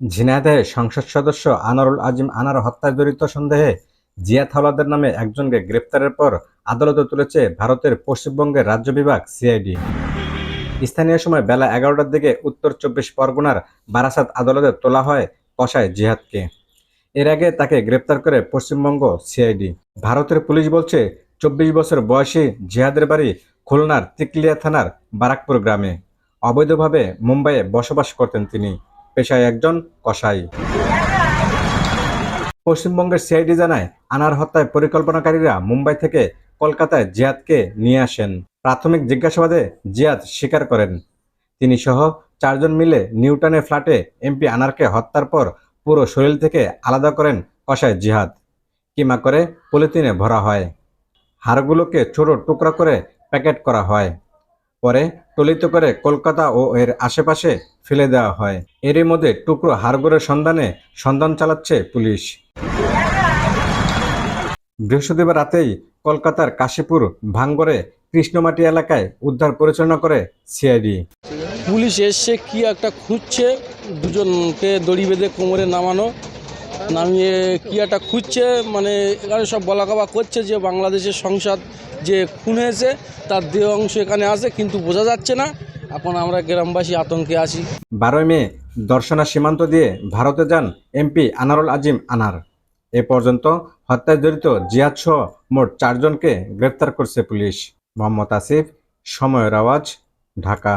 ঝিনাইদহে সংসদ সদস্য আনারুল আজিম আনার হত্যায় জড়িত সন্দেহে জিয়াদ হাওলাদার নামে একজনকে গ্রেপ্তারের পর আদালতে তুলেছে ভারতের পশ্চিমবঙ্গের রাজ্য বিভাগ, সিআইডি। স্থানীয় সময় বেলা এগারোটার দিকে উত্তর চব্বিশ পরগনার বারাসাত আদালতে তোলা হয় কসায় জিহাদকে। এর আগে তাকে গ্রেপ্তার করে পশ্চিমবঙ্গ, সিআইডি। ভারতের পুলিশ বলছে, চব্বিশ বছর বয়সী জিহাদের বাড়ি খুলনার তিকলিয়া থানার বারাকপুর গ্রামে। অবৈধভাবে মুম্বাইয়ে বসবাস করতেন তিনি। পেশায় একজন কসাই। পশ্চিমবঙ্গের সিআইডি জানায়, আনার হত্যায় পরিকল্পনাকারীরা মুম্বাই থেকে কলকাতায় জিয়াদকে নিয়ে আসেন। প্রাথমিক জিজ্ঞাসাবাদে জিয়াদ স্বীকার করেন। তিনি সহ চারজন মিলে নিউটনের ফ্ল্যাটে এমপি আনারকে হত্যার পর পুরো শরীর থেকে আলাদা করেন কষায় জিহাদ। কিমা করে পলিথিনে ভরা হয়। হাড়গুলোকে ছোট টুকরা করে প্যাকেট করা হয়। পরে টলিত করে কলকাতা ও এর আশেপাশে ফেলে দেওয়া হয়। এরই মধ্যে টুকরো হাড়গোড়ের সন্ধানে সন্ধান চালাচ্ছে পুলিশ। বৃহস্পতিবার রাতেই কলকাতার কাশীপুর ভাঙ্গরে কৃষ্ণমাটি এলাকায় উদ্ধার পরিচালনা করে সিআইডি। পুলিশ এসছে কি একটা খুঁজছে, দুজনকে দড়ি বেঁধে কোমরে নামানো। নামিয়ে কি একটা খুঁজছে মানে এখানে সব বলা কবা করছে যে বাংলাদেশের সংসদ যে খুন হয়েছে, তার দেহ অংশ এখানে আছে, কিন্তু বোঝা যাচ্ছে না। এখন আমরা গ্রামবাসী আতঙ্কে আছি। বারোই মে, দর্শনা সীমান্ত দিয়ে ভারতে যান এমপি আনারুল আজিম আনার। এ পর্যন্ত হত্যায় জড়িত জিয়াদ সহ মোট চারজনকে গ্রেপ্তার করছে পুলিশ। মোহাম্মদ আসিফ, সময়ের আওয়াজ, ঢাকা।